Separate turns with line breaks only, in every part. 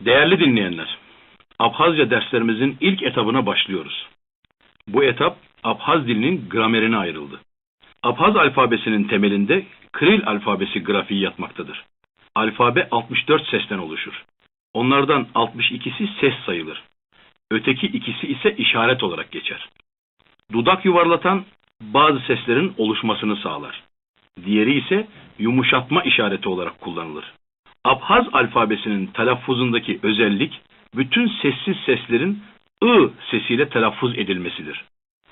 Değerli dinleyenler, Abhazca derslerimizin ilk etabına başlıyoruz. Bu etap Abhaz dilinin gramerine ayrıldı. Abhaz alfabesinin temelinde Kril alfabesi grafiği yatmaktadır. Alfabe 64 sesten oluşur. Onlardan 62'si ses sayılır. Öteki ikisi ise işaret olarak geçer. Dudak yuvarlatan bazı seslerin oluşmasını sağlar. Diğeri ise yumuşatma işareti olarak kullanılır. Abhaz alfabesinin telaffuzundaki özellik bütün sessiz seslerin ı sesiyle telaffuz edilmesidir.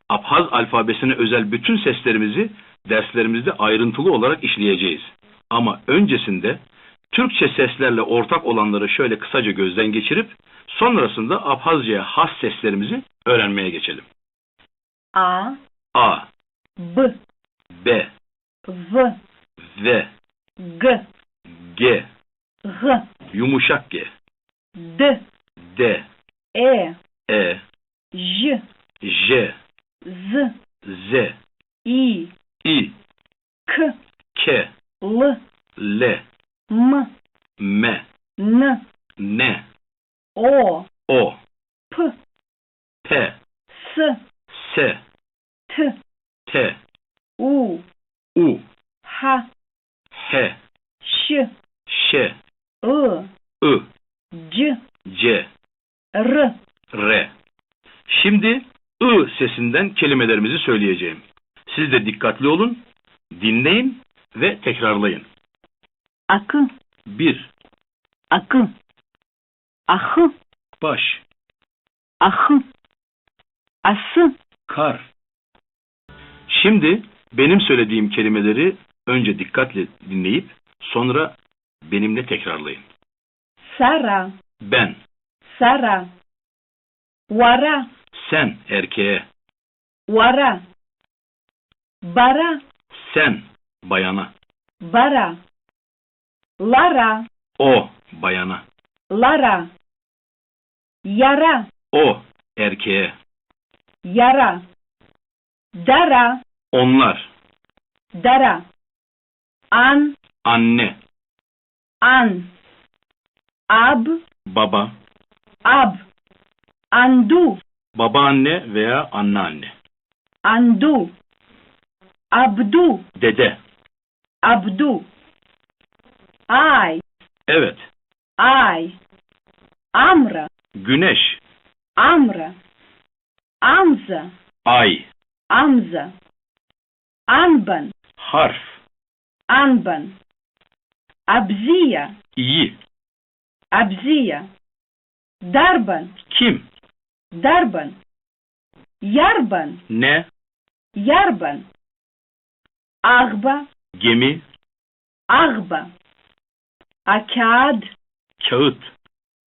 Abhaz alfabesine özel bütün seslerimizi derslerimizde ayrıntılı olarak işleyeceğiz. Ama öncesinde Türkçe seslerle ortak olanları şöyle kısaca gözden geçirip sonrasında Abhazca'ya has seslerimizi öğrenmeye geçelim.
A,
A,
B,
B,
V,
V,
G,
G,
G,
yumuşak G,
D,
D,
E,
E,
J,
J,
Z,
Z,
I,
I,
K,
K,
L,
L,
M,
M,
N,
N,
O,
O,
P,
P,
S,
S,
T,
T,
U,
U,
H,
H,
Ş,
Ş,
I,
I,
C,
C,
R,
R. Şimdi I sesinden kelimelerimizi söyleyeceğim. Siz de dikkatli olun, dinleyin ve tekrarlayın.
Akı,
1.
akı, ahı,
Baş,
ahı, ası,
kar. Şimdi benim söylediğim kelimeleri önce dikkatle dinleyip sonra benimle tekrarlayın.
Sara,
Ben,
Sara, Vara,
sen erkeğe,
Vara, Bara,
sen bayana,
Bara, Lara,
o bayana,
Lara, Yara,
o erkeğe,
Yara, Dara,
onlar,
Dara, An,
anne,
An, Ab,
baba,
Ab, Andu,
babaanne veya anneanne,
Andu, Abdu,
dede.
Abdu, Ay,
Evet,
Ay, Amra,
güneş,
Amra, Amza,
ay,
Amza, Anban,
harf,
Anban, Abziya,
iyi,
Abziya, Darban,
kim,
Darban, Yarban,
ne,
Yarban, Ağba,
gemi,
Ağba, Akad,
kağıt,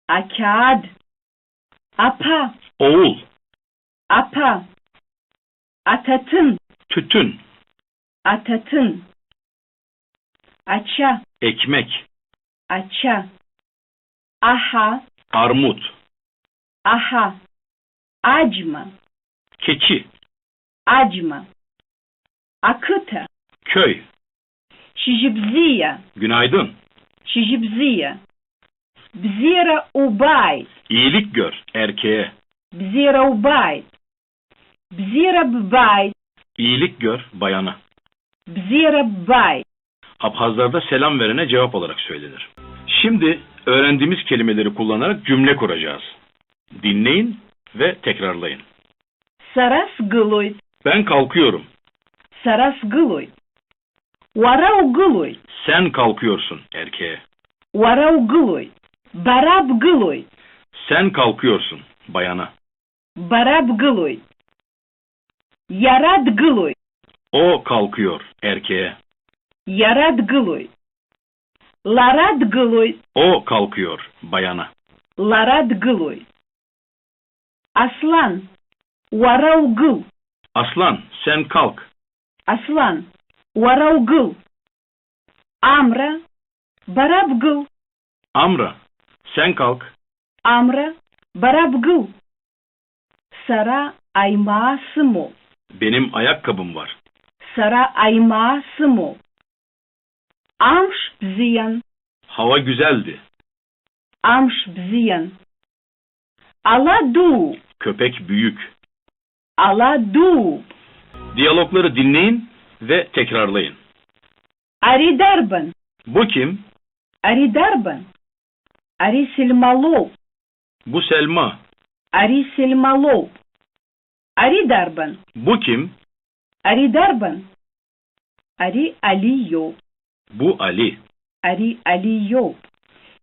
Akad, Apa,
oğul,
Apa, Atatın,
tütün,
Atatın, Aça,
ekmek,
Aça, Aha,
armut,
Aha, Acma,
keçi,
Acma, Akıta,
köy,
Şijibziya,
günaydın,
Şijibziya, Bzira Ubay,
iyilik gör, erkeğe,
Bzira Ubay, Bzira Bbay,
iyilik gör, bayana.
Bzira Bbay,
Abhazlarda selam verene cevap olarak söylenir. Şimdi öğrendiğimiz kelimeleri kullanarak cümle kuracağız. Dinleyin ve tekrarlayın.
Saras Gılıy,
Ben kalkıyorum.
Saras Gılıy, Warau Gılıy,
Sen kalkıyorsun erkeğe.
Warau Gılıy, Barab Gılıy,
Sen kalkıyorsun bayana.
Barab Gılıy, Yarad Gılıy,
O kalkıyor erkeğe.
Yarad Gılıy, Larad Gılıy,
O kalkıyor bayana.
Larad Gılıy, Aslan, Warau Gıl,
Aslan sen kalk.
Aslan, Warau Gıl, Amra, Barab Gıl,
Amra sen kalk.
Amra, Barab Gıl, Sara Ayma Sımo,
Benim ayakkabım var.
Sara Ayma Sımo, Amş Ziyan,
Hava güzeldi.
Amş bziyan. Ala du.
Köpek büyük.
Ala du.
Diyalogları dinleyin ve tekrarlayın.
Ari darban.
Bu kim?
Ari darban. Ari silmalov.
Bu Selma.
Ari silmalov. Ari darban.
Bu kim?
Ari darban. Ari Aliyov.
Bu Ali.
Ari Aliyov.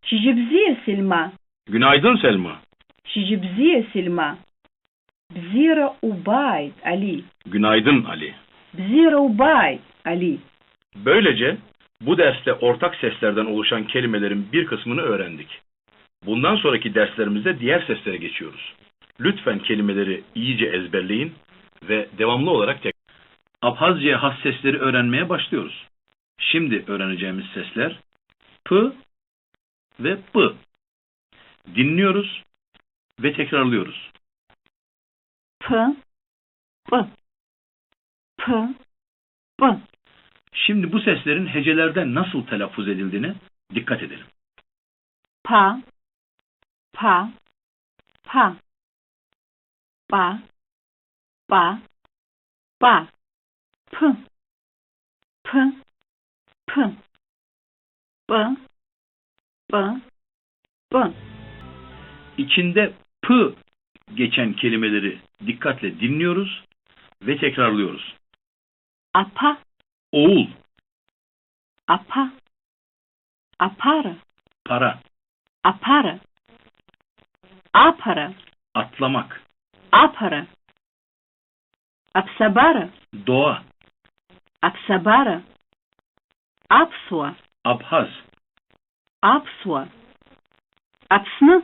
Şijibziye silma.
Günaydın Selma.
Şijibziye silma. Bzira ubayt Ali.
Günaydın Ali.
Bzira ubayt Ali.
Böylece bu derste ortak seslerden oluşan kelimelerin bir kısmını öğrendik. Bundan sonraki derslerimizde diğer seslere geçiyoruz. Lütfen kelimeleri iyice ezberleyin ve devamlı olarak tek. Abhazca has sesleri öğrenmeye başlıyoruz. Şimdi öğreneceğimiz sesler P ve B. Dinliyoruz ve tekrarlıyoruz.
P. P. P. P.
Şimdi bu seslerin hecelerden nasıl telaffuz edildiğine dikkat edelim.
Pa. Pa. Pa. Pa. Pa. Pa. P. P. P. B. B. B.
İçinde p geçen kelimeleri dikkatle dinliyoruz ve tekrarlıyoruz.
Apa.
Oğul,
Apa. Apara.
para,
Apara. Apara.
atlamak,
Apara. Apsabara.
doğa,
Apsabara. Apsua.
Abhaz,
Apsua. Apsnı.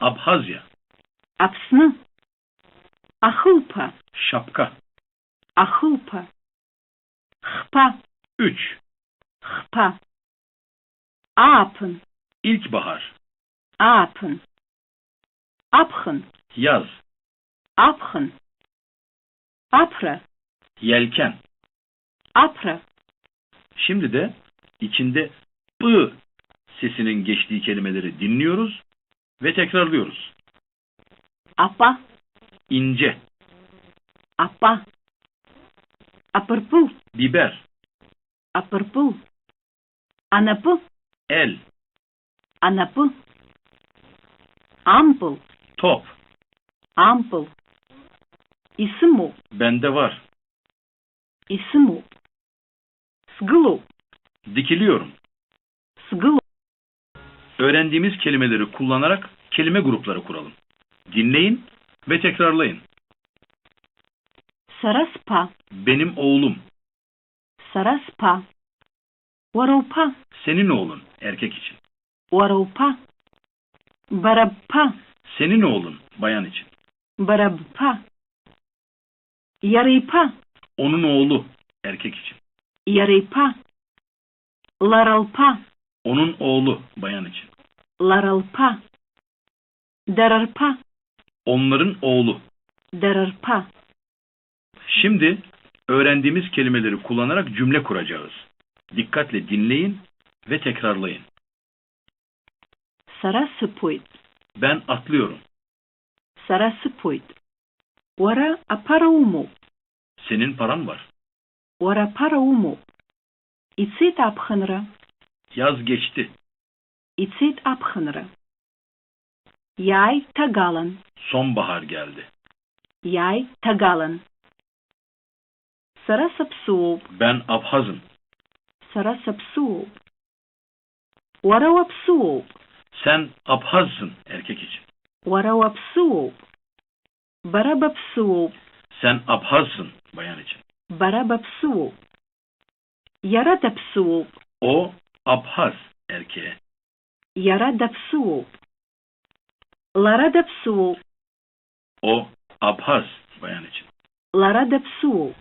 Abhazya,
Apsnı. Ahılpa.
şapka.
Ahılpa. Hpa.
3.
Hpa. Apın.
İlkbahar,
Apın. Apхын.
yaz,
Apхын. Apra.
yelken.
Apra.
Şimdi de içinde p sesinin geçtiği kelimeleri dinliyoruz ve tekrarlıyoruz.
Apa.
İnce,
Apa. Apırpıl.
biber,
Apırpıl. Anapı.
el,
Anapı. Ampul.
top,
Ampul. İsmu.
bende var.
İsmu. Sgılu.
Dikiliyorum.
Sgılu.
Öğrendiğimiz kelimeleri kullanarak kelime grupları kuralım. Dinleyin ve tekrarlayın.
Saraspa.
Benim oğlum,
Saraspa. Warupa.
senin oğlun erkek için.
Warupa. Barabpa.
Senin oğlun bayan için.
Barabpa. Yarıpa.
Onun oğlu erkek için.
Yarıpa. Laralpa.
Onun oğlu bayan için.
Laralpa. Dararpa.
Onların oğlu.
Dararpa.
Şimdi öğrendiğimiz kelimeleri kullanarak cümle kuracağız. Dikkatle dinleyin ve tekrarlayın.
Sarasıpuyt.
Ben atlıyorum.
Sarasıpuyt. Wara aparaumu.
Senin paran var.
Wara paraumu. İtsit apxınra.
Yaz geçti.
İtsit apxınra. Yay tagalan.
Sonbahar geldi.
Yay tagalan. Sarasıpsuup.
Ben Abhazım.
Sarasıpsuup. Wara wapsuup.
Sen Abhazsın erkek için.
Wara wapsuup. Barabapsuup.
Sen Abhazsın bayan için.
Barabapsuup. Yaradapsuup.
O Abhaz erkeğe.
Yaradapsuup. Laradapsuup.
O Abhaz bayan için.
Laradapsuup.